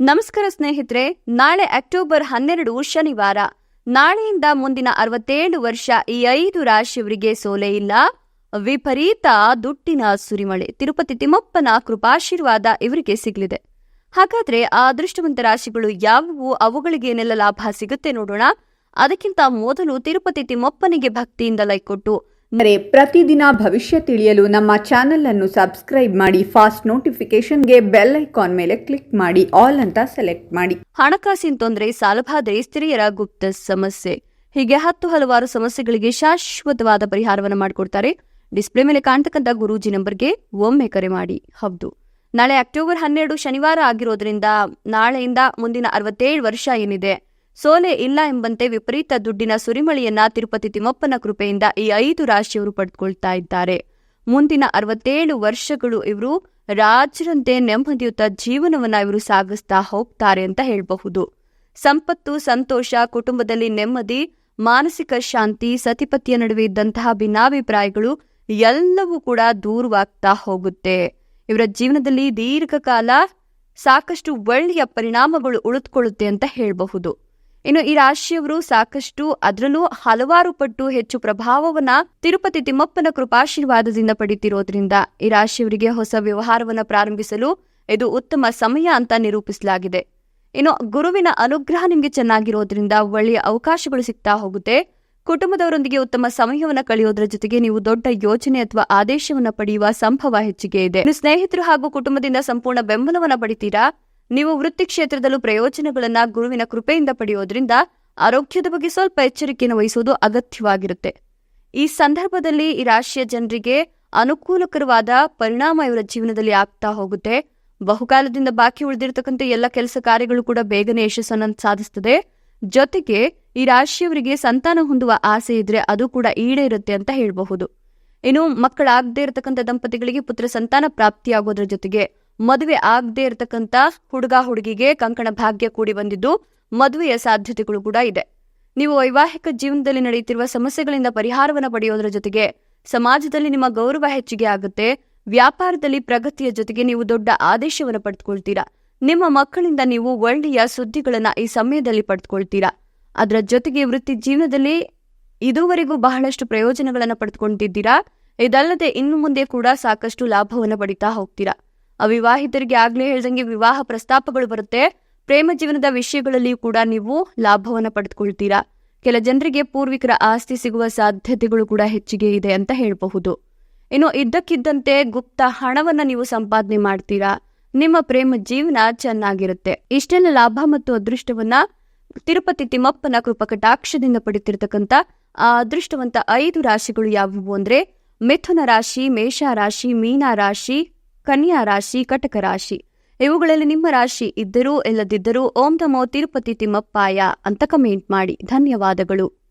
ನಮಸ್ಕಾರ ಸ್ನೇಹಿತರೆ, ನಾಳೆ ಅಕ್ಟೋಬರ್ ಹನ್ನೆರಡು ಶನಿವಾರ. ನಾಳೆಯಿಂದ ಮುಂದಿನ ಅರವತ್ತೇಳು ವರ್ಷ ಈ ಐದು ರಾಶಿಯವರಿಗೆ ಸೋಲೆ ಇಲ್ಲ. ವಿಪರೀತ ದುಡ್ಡಿನ ಸುರಿಮಳೆ, ತಿರುಪತಿ ತಿಮ್ಮಪ್ಪನ ಕೃಪಾಶೀರ್ವಾದ ಇವರಿಗೆ ಸಿಗಲಿದೆ. ಹಾಗಾದ್ರೆ ಆ ಅದೃಷ್ಟವಂತ ರಾಶಿಗಳು ಯಾವುವು? ಅವುಗಳಿಗೆ ಏನೆಲ್ಲ ಲಾಭ ಸಿಗುತ್ತೆ ನೋಡೋಣ. ಅದಕ್ಕಿಂತ ಮೊದಲು ತಿರುಪತಿ ತಿಮ್ಮಪ್ಪನಿಗೆ ಭಕ್ತಿಯಿಂದ ಲೈಕ್ ಕೊಟ್ಟು ಪ್ರತಿದಿನ ಭವಿಷ್ಯ ತಿಳಿಯಲು ನಮ್ಮ ಚಾನೆಲ್ ಅನ್ನು ಸಬ್ಸ್ಕ್ರೈಬ್ ಮಾಡಿ ಫಾಸ್ಟ್ ನೋಟಿಫಿಕೇಶನ್ಗೆ ಬೆಲ್ ಐಕಾನ್ ಮೇಲೆ ಕ್ಲಿಕ್ ಮಾಡಿ ಆಲ್ ಅಂತ ಸೆಲೆಕ್ಟ್ ಮಾಡಿ. ಹಣಕಾಸಿನ ತೊಂದರೆ ಸಾಲಬಾಧೆ ಸ್ತ್ರೀಯರ ಗುಪ್ತ ಸಮಸ್ಯೆ. ಹೀಗೆ ಹತ್ತು ಹಲವಾರು ಸಮಸ್ಯೆಗಳಿಗೆ ಶಾಶ್ವತವಾದ ಪರಿಹಾರವನ್ನು ಮಾಡಿಕೊಡ್ತಾರೆ. ಡಿಸ್ಪ್ಲೇ ಮೇಲೆ ಕಾಣ್ತಕ್ಕಂಥ ಗುರೂಜಿ ನಂಬರ್ಗೆ ಒಮ್ಮೆ ಕರೆ ಮಾಡಿ. ಹೌದು. ನಾಳೆ ಅಕ್ಟೋಬರ್ ಹನ್ನೆರಡು ಶನಿವಾರ ಆಗಿರೋದ್ರಿಂದ ನಾಳೆಯಿಂದ ಮುಂದಿನ ಅರವತ್ತೇಳು ವರ್ಷ ಏನಿದೆ? ಸೋಲೆ ಇಲ್ಲ ಎಂಬಂತೆ ವಿಪರೀತ ದುಡ್ಡಿನ ಸುರಿಮಳೆಯನ್ನ ತಿರುಪತಿ ತಿಮ್ಮಪ್ಪನ ಕೃಪೆಯಿಂದ ಈ ಐದು ರಾಶಿಯವರು ಪಡೆದುಕೊಳ್ತಾ ಇದ್ದಾರೆ. ಮುಂದಿನ ಅರವತ್ತೇಳು ವರ್ಷಗಳು ಇವರು ರಾಜರಂತೆ ನೆಮ್ಮದಿಯುತ ಜೀವನವನ್ನ ಇವರು ಸಾಗಿಸ್ತಾ ಹೋಗ್ತಾರೆ ಅಂತ ಹೇಳಬಹುದು. ಸಂಪತ್ತು, ಸಂತೋಷ, ಕುಟುಂಬದಲ್ಲಿ ನೆಮ್ಮದಿ, ಮಾನಸಿಕ ಶಾಂತಿ, ಸತಿಪತಿಯ ನಡುವೆ ಇದ್ದಂತಹ ಭಿನ್ನಾಭಿಪ್ರಾಯಗಳು ಎಲ್ಲವೂ ಕೂಡ ದೂರವಾಗ್ತಾ ಹೋಗುತ್ತೆ. ಇವರ ಜೀವನದಲ್ಲಿ ದೀರ್ಘಕಾಲ ಸಾಕಷ್ಟು ಒಳ್ಳೆಯ ಪರಿಣಾಮಗಳು ಉಳಿದುಕೊಳ್ಳುತ್ತೆ ಅಂತ ಹೇಳಬಹುದು. ಇನ್ನು ಈ ರಾಶಿಯವರು ಸಾಕಷ್ಟು ಅದರಲ್ಲೂ ಹಲವಾರು ಪಟ್ಟು ಹೆಚ್ಚು ಪ್ರಭಾವವನ್ನ ತಿರುಪತಿ ತಿಮ್ಮಪ್ಪನ ಕೃಪಾಶೀರ್ವಾದದಿಂದ ಪಡಿತಿರೋದ್ರಿಂದ ಈ ರಾಶಿಯವರಿಗೆ ಹೊಸ ವ್ಯವಹಾರವನ್ನ ಪ್ರಾರಂಭಿಸಲು ಇದು ಉತ್ತಮ ಸಮಯ ಅಂತ ನಿರೂಪಿಸಲಾಗಿದೆ. ಇನ್ನು ಗುರುವಿನ ಅನುಗ್ರಹ ನಿಮಗೆ ಚೆನ್ನಾಗಿರೋದ್ರಿಂದ ಒಳ್ಳೆಯ ಅವಕಾಶಗಳು ಸಿಗ್ತಾ ಹೋಗುತ್ತೆ. ಕುಟುಂಬದವರೊಂದಿಗೆ ಉತ್ತಮ ಸಮಯವನ್ನ ಕಳೆಯೋದ್ರ ಜೊತೆಗೆ ನೀವು ದೊಡ್ಡ ಯೋಜನೆ ಅಥವಾ ಆದೇಶವನ್ನ ಪಡೆಯುವ ಸಂಭವ ಹೆಚ್ಚಿಗೆ ಇದೆ. ಸ್ನೇಹಿತರು ಹಾಗೂ ಕುಟುಂಬದಿಂದ ಸಂಪೂರ್ಣ ಬೆಂಬಲವನ್ನು ಪಡಿತೀರಾ? ನೀವು ವೃತ್ತಿ ಕ್ಷೇತ್ರದಲ್ಲೂ ಪ್ರಯೋಜನಗಳನ್ನ ಗುರುವಿನ ಕೃಪೆಯಿಂದ ಪಡೆಯೋದ್ರಿಂದ ಆರೋಗ್ಯದ ಬಗ್ಗೆ ಸ್ವಲ್ಪ ಎಚ್ಚರಿಕೆಯನ್ನು ವಹಿಸುವುದು ಅಗತ್ಯವಾಗಿರುತ್ತೆ. ಈ ಸಂದರ್ಭದಲ್ಲಿ ಈ ರಾಶಿಯ ಜನರಿಗೆ ಅನುಕೂಲಕರವಾದ ಪರಿಣಾಮ ಇವರ ಜೀವನದಲ್ಲಿ ಆಗ್ತಾ ಹೋಗುತ್ತೆ. ಬಹುಕಾಲದಿಂದ ಬಾಕಿ ಉಳಿದಿರತಕ್ಕಂಥ ಎಲ್ಲ ಕೆಲಸ ಕಾರ್ಯಗಳು ಕೂಡ ಬೇಗನೆ ಯಶಸ್ಸನ್ನು ಸಾಧಿಸ್ತದೆ. ಜೊತೆಗೆ ಈ ರಾಶಿಯವರಿಗೆ ಸಂತಾನ ಹೊಂದುವ ಆಸೆ ಇದ್ರೆ ಅದು ಕೂಡ ಈಡೇರುತ್ತೆ ಅಂತ ಹೇಳಬಹುದು. ಇನ್ನು ಮಕ್ಕಳಾಗದೇ ಇರತಕ್ಕಂಥ ದಂಪತಿಗಳಿಗೆ ಪುತ್ರ ಸಂತಾನ ಪ್ರಾಪ್ತಿಯಾಗೋದ್ರ ಜೊತೆಗೆ ಮದುವೆ ಆಗದೇ ಇರತಕ್ಕಂತ ಹುಡುಗ ಹುಡುಗಿಗೆ ಕಂಕಣ ಭಾಗ್ಯ ಕೂಡಿ ಬಂದಿದ್ದು ಮದುವೆಯ ಸಾಧ್ಯತೆಗಳು ಕೂಡ ಇದೆ. ನೀವು ವೈವಾಹಿಕ ಜೀವನದಲ್ಲಿ ನಡೆಯುತ್ತಿರುವ ಸಮಸ್ಯೆಗಳಿಂದ ಪರಿಹಾರವನ್ನು ಪಡೆಯೋದ್ರ ಜೊತೆಗೆ ಸಮಾಜದಲ್ಲಿ ನಿಮ್ಮ ಗೌರವ ಹೆಚ್ಚಿಗೆ ಆಗುತ್ತೆ. ವ್ಯಾಪಾರದಲ್ಲಿ ಪ್ರಗತಿಯ ಜೊತೆಗೆ ನೀವು ದೊಡ್ಡ ಆದೇಶವನ್ನು ಪಡೆದುಕೊಳ್ತೀರಾ. ನಿಮ್ಮ ಮಕ್ಕಳಿಂದ ನೀವು ಒಳ್ಳೆಯ ಸುದ್ದಿಗಳನ್ನ ಈ ಸಮಯದಲ್ಲಿ ಪಡೆದುಕೊಳ್ತೀರಾ. ಅದರ ಜೊತೆಗೆ ವೃತ್ತಿ ಜೀವನದಲ್ಲಿ ಇದುವರೆಗೂ ಬಹಳಷ್ಟು ಪ್ರಯೋಜನಗಳನ್ನು ಪಡೆದುಕೊಂಡಿದ್ದೀರಾ. ಇದಲ್ಲದೆ ಇನ್ನು ಮುಂದೆ ಕೂಡ ಸಾಕಷ್ಟು ಲಾಭವನ್ನು ಪಡಿತಾ ಹೋಗ್ತೀರಾ. ಅವಿವಾಹಿತರಿಗೆ ಆಗ್ಲೇ ಹೇಳ್ದಂಗೆ ವಿವಾಹ ಪ್ರಸ್ತಾಪಗಳು ಬರುತ್ತೆ. ಪ್ರೇಮ ಜೀವನದ ವಿಷಯಗಳಲ್ಲಿಯೂ ಕೂಡ ನೀವು ಲಾಭವನ್ನು ಪಡೆದುಕೊಳ್ತೀರಾ. ಕೆಲ ಜನರಿಗೆ ಪೂರ್ವಿಕರ ಆಸ್ತಿ ಸಿಗುವ ಸಾಧ್ಯತೆಗಳು ಕೂಡ ಹೆಚ್ಚಿಗೆ ಇದೆ ಅಂತ ಹೇಳಬಹುದು. ಇನ್ನು ಇದ್ದಕ್ಕಿದ್ದಂತೆ ಗುಪ್ತ ಹಣವನ್ನ ನೀವು ಸಂಪಾದನೆ ಮಾಡ್ತೀರಾ. ನಿಮ್ಮ ಪ್ರೇಮ ಜೀವನ ಚೆನ್ನಾಗಿರುತ್ತೆ. ಇಷ್ಟೆಲ್ಲ ಲಾಭ ಮತ್ತು ಅದೃಷ್ಟವನ್ನ ತಿರುಪತಿ ತಿಮ್ಮಪ್ಪನ ಕೃಪಕಟಾಕ್ಷದಿಂದ ಪಡೆಯುತ್ತಿರತಕ್ಕಂಥ ಆ ಅದೃಷ್ಟವಂತ ಐದು ರಾಶಿಗಳು ಯಾವುವು ಅಂದ್ರೆ ಮಿಥುನ ರಾಶಿ, ಮೇಷ ರಾಶಿ, ಮೀನ ರಾಶಿ ಕನ್ಯಾ ರಾಶಿ, ಕಟಕ ರಾಶಿ. ಇವುಗಳಲ್ಲಿ ನಿಮ್ಮ ರಾಶಿ ಇದ್ದರೂ ಇಲ್ಲದಿದ್ದರೂ ಓಂ ನಮೋ ತಿರುಪತಿ ತಿಮ್ಮಪ್ಪಾಯ ಅಂತ ಕಮೆಂಟ್ ಮಾಡಿ. ಧನ್ಯವಾದಗಳು.